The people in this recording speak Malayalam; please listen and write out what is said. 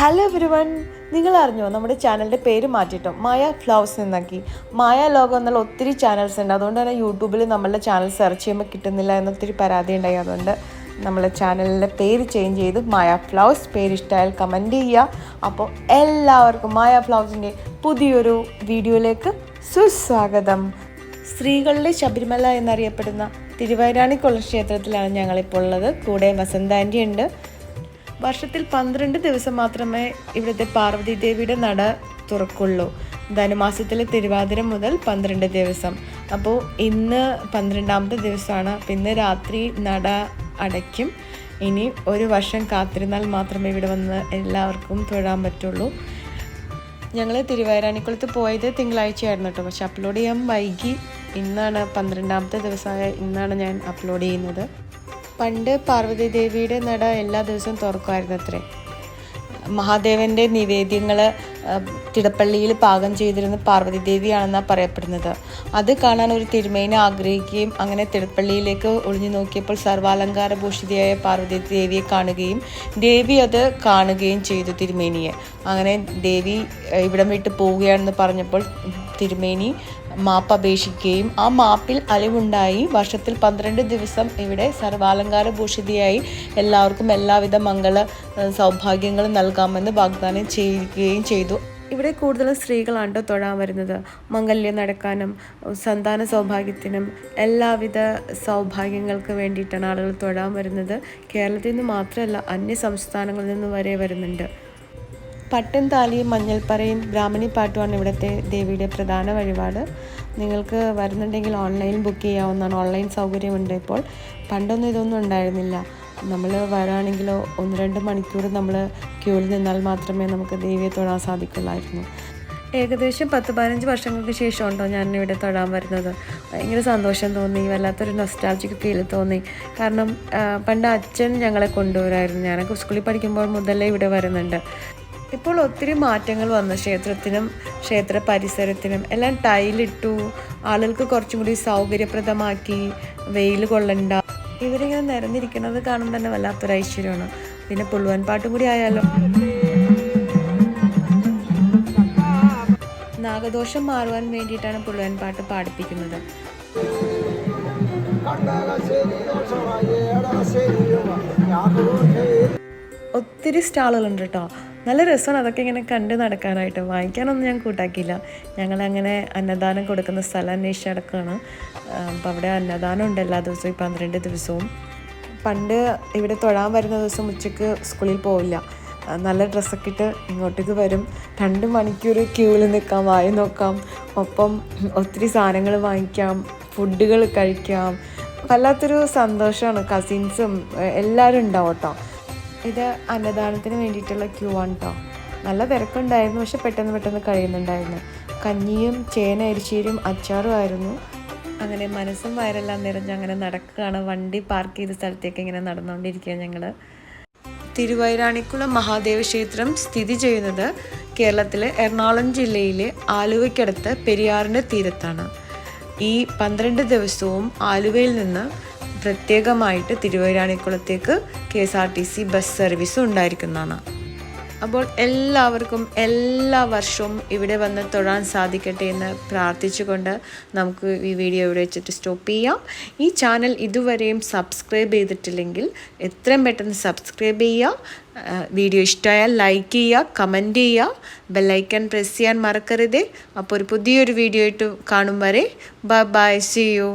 ഹലോ എവരിവൺ നിങ്ങൾ അറിഞ്ഞോ നമ്മുടെ ചാനലിന്റെ പേര് മാറ്റിയിട്ടോ? മായ ഫ്ലവേഴ്സ് നിന്നാക്കി മായ ലോകം എന്നുള്ള ഒത്തിരി ചാനൽസ് ഉണ്ട്. അതുകൊണ്ട് തന്നെ യൂട്യൂബിൽ നമ്മളുടെ ചാനൽ സെർച്ച് ചെയ്യുമ്പോൾ കിട്ടുന്നില്ല എന്നൊത്തിരി പരാതി ഉണ്ടായി. അതുകൊണ്ട് നമ്മളെ ചാനലിന്റെ പേര് ചേഞ്ച് ചെയ്ത് മായ ഫ്ലവേഴ്സ് പേര് ഇഷ്ടമായാൽ കമന്റ് ചെയ്യുക. അപ്പോൾ എല്ലാവർക്കും മായ ഫ്ലവേഴ്സിന്റെ പുതിയൊരു വീഡിയോയിലേക്ക് സുസ്വാഗതം. സ്ത്രീകളുടെ ശബരിമല എന്നറിയപ്പെടുന്ന തിരുവൈരാണിക്കുള്ള ക്ഷേത്രത്തിലാണ് ഞങ്ങളിപ്പോൾ ഉള്ളത്. കൂടെ വസന്താന്റെ ഉണ്ട്. വർഷത്തിൽ പന്ത്രണ്ട് ദിവസം മാത്രമേ ഇവിടുത്തെ പാർവതി ദേവിയുടെ നട തുറക്കുള്ളൂ. ധനുമാസത്തിലെ തിരുവാതിര മുതൽ പന്ത്രണ്ട് ദിവസം. അപ്പോൾ ഇന്ന് പന്ത്രണ്ടാമത്തെ ദിവസമാണ്. ഇന്ന് രാത്രി നട അടയ്ക്കും. ഇനി ഒരു വർഷം കാത്തിരുന്നാൽ മാത്രമേ ഇവിടെ വന്ന് എല്ലാവർക്കും തൊഴാൻ പറ്റുള്ളൂ. ഞങ്ങൾ തിരുവാരാണിക്കുളത്ത് പോയത് തിങ്കളാഴ്ചയായിരുന്നു കേട്ടോ. പക്ഷെ അപ്ലോഡ് ചെയ്യാൻ വൈകി. ഇന്നാണ് പന്ത്രണ്ടാമത്തെ ദിവസമായ ഇന്നാണ് ഞാൻ അപ്ലോഡ് ചെയ്യുന്നത്. പണ്ട് പാർവതി ദേവിയുടെ നട എല്ലാ ദിവസവും തുറക്കുമായിരുന്നു അത്രേ. മഹാദേവന്റെ നിവേദ്യങ്ങൾ തിടപ്പള്ളിയിൽ പാകം ചെയ്തിരുന്ന പാർവതി ദേവിയാണെന്നാണ് പറയപ്പെടുന്നത്. അത് കാണാൻ ഒരു തിരുമേനെ ആഗ്രഹിക്കുകയും അങ്ങനെ തിടപ്പള്ളിയിലേക്ക് ഒളിഞ്ഞു നോക്കിയപ്പോൾ സർവാലങ്കാര ഭൂഷിതയായ പാർവതി ദേവിയെ കാണുകയും ദേവി അത് കാണുകയും ചെയ്തു തിരുമേനിയെ. അങ്ങനെ ദേവി ഇവിടം വിട്ട് പോവുകയാണെന്ന് പറഞ്ഞപ്പോൾ തിരുമേനി മാപ്പ് അപേക്ഷിക്കുകയും ആ മാപ്പിൽ അലിവുണ്ടായി. വർഷത്തിൽ പന്ത്രണ്ട് ദിവസം ഇവിടെ സർവാലങ്കാര ഭൂഷിതയായി എല്ലാവർക്കും എല്ലാവിധ മംഗള സൗഭാഗ്യങ്ങളും നൽകാമെന്ന് വാഗ്ദാനം ചെയ്യുകയും ചെയ്തു. ഇവിടെ കൂടുതലും സ്ത്രീകളാണ് തൊഴാൻ വരുന്നത്. മംഗല്യം നടക്കാനും സന്താന സൗഭാഗ്യത്തിനും എല്ലാവിധ സൗഭാഗ്യങ്ങൾക്ക് വേണ്ടിയിട്ടാണ് ആളുകൾ തൊഴാൻ വരുന്നത്. കേരളത്തിൽ നിന്ന് മാത്രമല്ല അന്യ സംസ്ഥാനങ്ങളിൽ നിന്ന് വരെ വരുന്നുണ്ട്. പട്ടും താലിയും മഞ്ഞൾപ്പറയും ബ്രാഹ്മണി പാട്ടുമാണ് ഇവിടുത്തെ ദേവിയുടെ പ്രധാന വഴിപാട്. നിങ്ങൾക്ക് വരുന്നുണ്ടെങ്കിൽ ഓൺലൈൻ ബുക്ക് ചെയ്യാവുന്നതാണ്. ഓൺലൈൻ സൗകര്യമുണ്ട് ഇപ്പോൾ. പണ്ടൊന്നും ഇതൊന്നും ഉണ്ടായിരുന്നില്ല. നമ്മൾ വരാണെങ്കിലോ ഒന്ന് രണ്ട് മണിക്കൂർ നമ്മൾ ക്യൂവിൽ നിന്നാൽ മാത്രമേ നമുക്ക് ദേവിയെ തൊഴാൻ സാധിക്കുള്ളായിരുന്നു. ഏകദേശം പത്ത് പതിനഞ്ച് വർഷങ്ങൾക്ക് ശേഷം ഉണ്ടോ ഞാൻ ഇവിടെ തൊഴാൻ വരുന്നത്? ഭയങ്കര സന്തോഷം തോന്നി. വല്ലാത്തൊരു നൊസ്റ്റാൾജിക് ഫീൽ തോന്നി. കാരണം പണ്ട് അച്ഛൻ ഞങ്ങളെ കൊണ്ടുവരായിരുന്നു. ഞാനൊക്കെ സ്കൂളിൽ പഠിക്കുമ്പോൾ മുതലേ ഇവിടെ വരുന്നുണ്ട്. ഇപ്പോൾ ഒത്തിരി മാറ്റങ്ങൾ വന്നു. ക്ഷേത്രത്തിനും ക്ഷേത്ര പരിസരത്തിനും. എല്ലാം ടൈലിട്ടു ആളുകൾക്ക് കുറച്ചും കൂടി സൗകര്യപ്രദമാക്കി. വെയിൽ കൊള്ളണ്ട. ഇവരിങ്ങനെ നിരന്നിരിക്കുന്നത് കാണുമ്പോൾ തന്നെ വല്ലാത്തൊരു ഐശ്വര്യമാണ്. പിന്നെ പുള്ളുവൻ പാട്ടും കൂടി ആയാലോ? നാഗദോഷം മാറുവാൻ വേണ്ടിയിട്ടാണ് പുള്ളുവൻ പാട്ട് പാടിപ്പിക്കുന്നത്. ഒത്തിരി സ്റ്റാളുകളുണ്ട് കേട്ടോ നല്ല രസമാണ് അതൊക്കെ ഇങ്ങനെ കണ്ട് നടക്കാനായിട്ട്. വാങ്ങിക്കാനൊന്നും ഞാൻ കൂട്ടാക്കിയില്ല. ഞങ്ങളങ്ങനെ അന്നദാനം കൊടുക്കുന്ന സ്ഥലം അന്വേഷിച്ച് നടക്കുകയാണ്. അപ്പോൾ അവിടെ അന്നദാനം ഉണ്ട് എല്ലാ ദിവസവും പന്ത്രണ്ട് ദിവസവും. പണ്ട് ഇവിടെ തൊഴാൻ വരുന്ന ദിവസം ഉച്ചയ്ക്ക് സ്കൂളിൽ പോവില്ല. നല്ല ഡ്രസ്സൊക്കെ ഇട്ട് ഇങ്ങോട്ടേക്ക് വരും. രണ്ട് മണിക്കൂർ ക്യൂവിൽ നിൽക്കാം വായി നോക്കാം. ഒപ്പം ഒത്തിരി സാധനങ്ങൾ വാങ്ങിക്കാം ഫുഡുകൾ കഴിക്കാം. വല്ലാത്തൊരു സന്തോഷമാണ്. കസിൻസും എല്ലാവരും ഉണ്ടാവും കേട്ടോ. ഇത് അന്നദാനത്തിന് വേണ്ടിയിട്ടുള്ള ക്യൂ ആണ് കേട്ടോ നല്ല തിരക്കുണ്ടായിരുന്നു പക്ഷെ പെട്ടെന്ന് പെട്ടെന്ന് കഴിയുന്നുണ്ടായിരുന്നു. കഞ്ഞിയും ചേന അരിശ്ശേരിയും അച്ചാറും ആയിരുന്നു. അങ്ങനെ മനസ്സും വയറെല്ലാം നിറഞ്ഞ് അങ്ങനെ നടക്കുകയാണ്. വണ്ടി പാർക്ക് ചെയ്ത സ്ഥലത്തേക്ക് ഇങ്ങനെ നടന്നുകൊണ്ടിരിക്കുക ഞങ്ങൾ തിരുവൈരാണിക്കുളം മഹാദേവ ക്ഷേത്രം സ്ഥിതി ചെയ്യുന്നത് കേരളത്തിലെ എറണാകുളം ജില്ലയിലെ ആലുവയ്ക്കടുത്ത് പെരിയാറിന്റെ തീരത്താണ്. ഈ പന്ത്രണ്ട് ദിവസവും ആലുവയിൽ നിന്ന് പ്രത്യേകമായിട്ട് തിരുവരാണിക്കുളത്തേക്ക് K S R T C bus service ഉണ്ടായിരിക്കുന്നതാണ്. അപ്പോൾ എല്ലാവർക്കും എല്ലാ വർഷവും ഇവിടെ വന്ന് തൊഴാൻ സാധിക്കട്ടെ എന്ന് പ്രാർത്ഥിച്ചുകൊണ്ട് നമുക്ക് ഈ വീഡിയോ ഇവിടെ വെച്ചിട്ട് സ്റ്റോപ്പ് ചെയ്യാം. ഈ ചാനൽ ഇതുവരെയും സബ്സ്ക്രൈബ് ചെയ്തിട്ടില്ലെങ്കിൽ എത്രയും പെട്ടെന്ന് സബ്സ്ക്രൈബ് ചെയ്യുക. വീഡിയോ ഇഷ്ടമായാൽ ലൈക്ക് ചെയ്യുക കമന്റ് ചെയ്യുക ബെല്ലൈക്കൺ പ്രസ് ചെയ്യാൻ മറക്കരുതേ. അപ്പോൾ ഒരു പുതിയൊരു വീഡിയോ ഇട്ട് കാണും വരെ. Bye bye C U